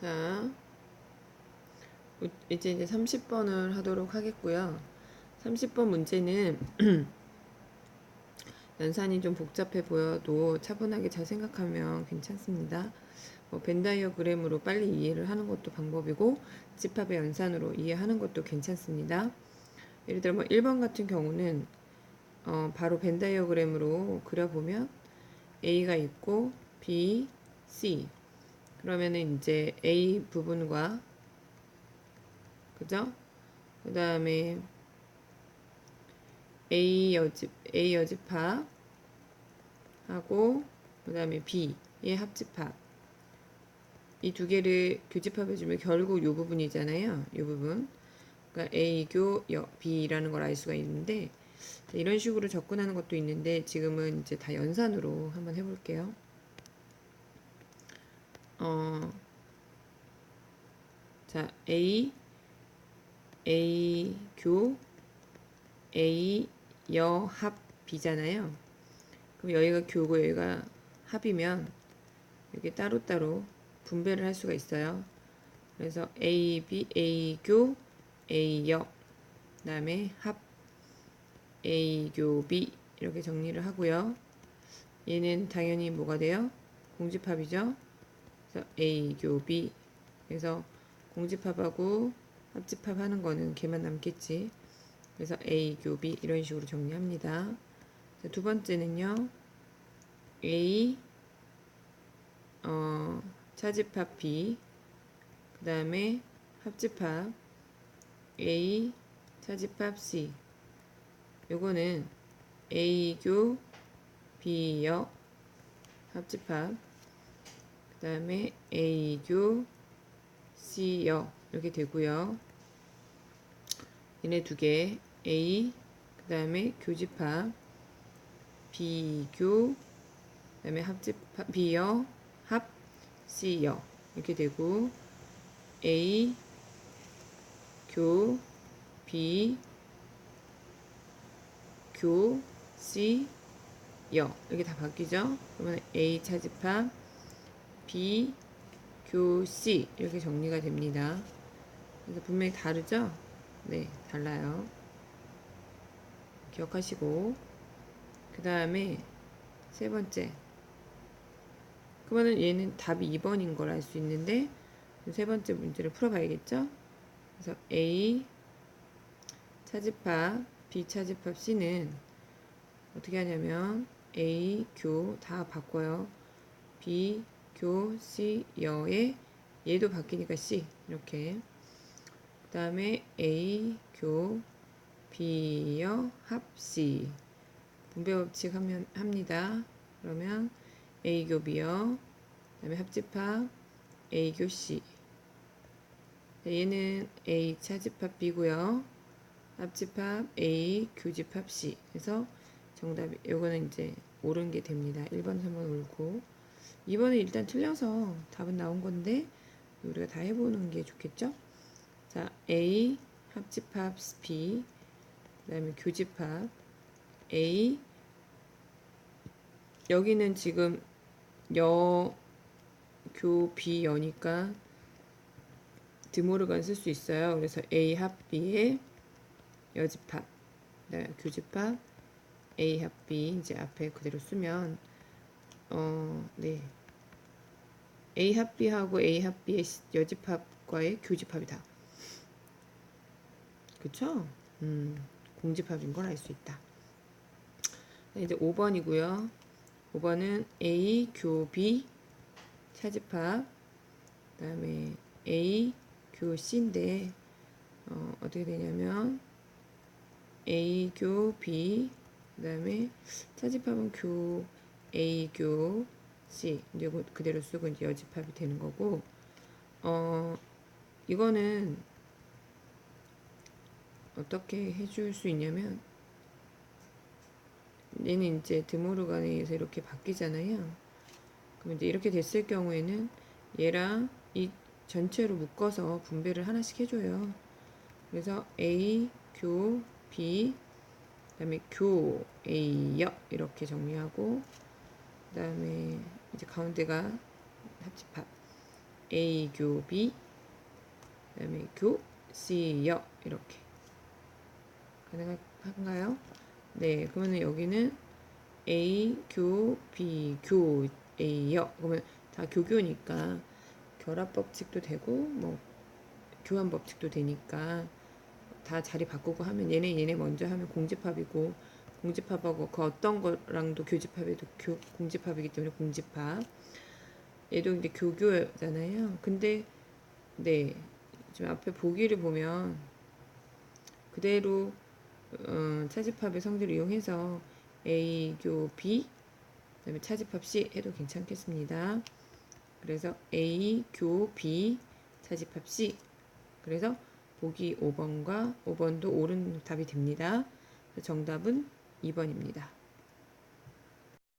자, 우- 이제 이제 30번을 하도록 하겠고요. 30번 문제는 연산이 좀 복잡해 보여도 차분하게 잘 생각하면 괜찮습니다. 뭐 벤다이어그램으로 빨리 이해를 하는 것도 방법이고 집합의 연산으로 이해하는 것도 괜찮습니다. 예를 들어 뭐 1번 같은 경우는 어, 바로 벤다이어그램으로 그려보면 A가 있고 B, C 그러면은 이제 A 부분과 그죠? 그 다음에 A 여집 A 여집합 하고 그 다음에 B의 합집합 이 두 개를 교집합해주면 결국 이 부분이잖아요. 이 부분 그러니까 A 교 여, B라는 걸 알 수가 있는데 이런 식으로 접근하는 것도 있는데 지금은 이제 다 연산으로 한번 해볼게요. 어, 자 A A 교 A 여 합 B잖아요. 그럼 여기가 교고 여기가 합이면 이렇게 따로따로 분배를 할 수가 있어요. 그래서 A, B, A 교, A 여, 그 다음에 합 A 교 B 이렇게 정리를 하고요. 얘는 당연히 뭐가 돼요? 공집합이죠. A 교 B 그래서 공집합하고 합집합 하는 거는 걔만 남겠지. 그래서 A 교 B 이런 식으로 정리합니다. 자, 두 번째는요. A 어, 차집합 B 그 다음에 합집합 A 차집합 C 요거는 A 교 B역 합집합 그 다음에 A 교 C역 이렇게 되고요. 얘네 두 개. A 그 다음에 교집합. B교 그 다음에 합집합 B역 합 C역 이렇게 되고 A 교 B 교 C 역 이렇게 다 바뀌죠? 그러면 A 차집합 B 교 C 이렇게 정리가 됩니다. 그래서 분명히 다르죠? 네, 달라요. 기억하시고 그 다음에 세 번째 그러면 얘는 답이 2번인 걸 알 수 있는데 세 번째 문제를 풀어봐야겠죠? 그래서 A 차집합 B 차집합 C는 어떻게 하냐면 A 교 다 바꿔요. B 교 C 여에 얘도 바뀌니까 C 이렇게 그 다음에 A 교 B 여합 C 분배 법칙 하면 합니다. 그러면 A 교 B 여 그 다음에 합집합 A 교 C 얘는 A 차집합 B고요. 합집합 A 교집합 C 그래서 정답이 요거는 이제 옳은 게 됩니다. 1번, 3번 옳고 2번은 일단 틀려서 답은 나온 건데 우리가 다 해보는 게 좋겠죠? 자 A 합집합 B 그 다음에 교집합 A 여기는 지금 여, 교, 비, 여니까 드모르간 쓸 수 있어요. 그래서 A 합 B의 여집합, 네, 교집합, A 합 B 이제 앞에 그대로 쓰면 어, 네. A 합 B하고 A 합 B의 여집합과의 교집합이다. 그쵸? 음, 공집합인 걸 알 수 있다. 네, 이제 5번이고요. 5번은 A 교 B 차집합 그 다음에 A 교 C인데 어, 어떻게 되냐면 A 교 B 그 다음에 차집합은 교 A 교 C 이제 그대로 쓰고 이제 여집합이 되는 거고 어 이거는 어떻게 해줄 수 있냐면 얘는 이제 드모르간에 의해서 이렇게 바뀌잖아요. 그럼 이제 이렇게 됐을 경우에는 얘랑 이 전체로 묶어서 분배를 하나씩 해줘요. 그래서 A, 교, B, 그 다음에 교, A역 이렇게 정리하고 그 다음에 이제 가운데가 합집합 A 교 B 그다음에 교 C요 이렇게 가능한가요? 네, 그러면 여기는 A 교 B 교 A요. 그러면 다 교교니까 결합 법칙도 되고 뭐 교환 법칙도 되니까 다 자리 바꾸고 하면 얘네 얘네 먼저 하면 공집합이고 공집합하고 그 어떤 거랑도 교집합에도 교, 공집합이기 때문에 공집합 얘도 이제 교교잖아요. 근데 네 지금 앞에 보기를 보면 그대로 어, 차집합의 성질을 이용해서 A 교 B 그다음에 차집합 C 해도 괜찮겠습니다. 그래서 A 교 B 차집합 C 그래서 보기 5번과 5번도 옳은 답이 됩니다. 정답은 2번입니다.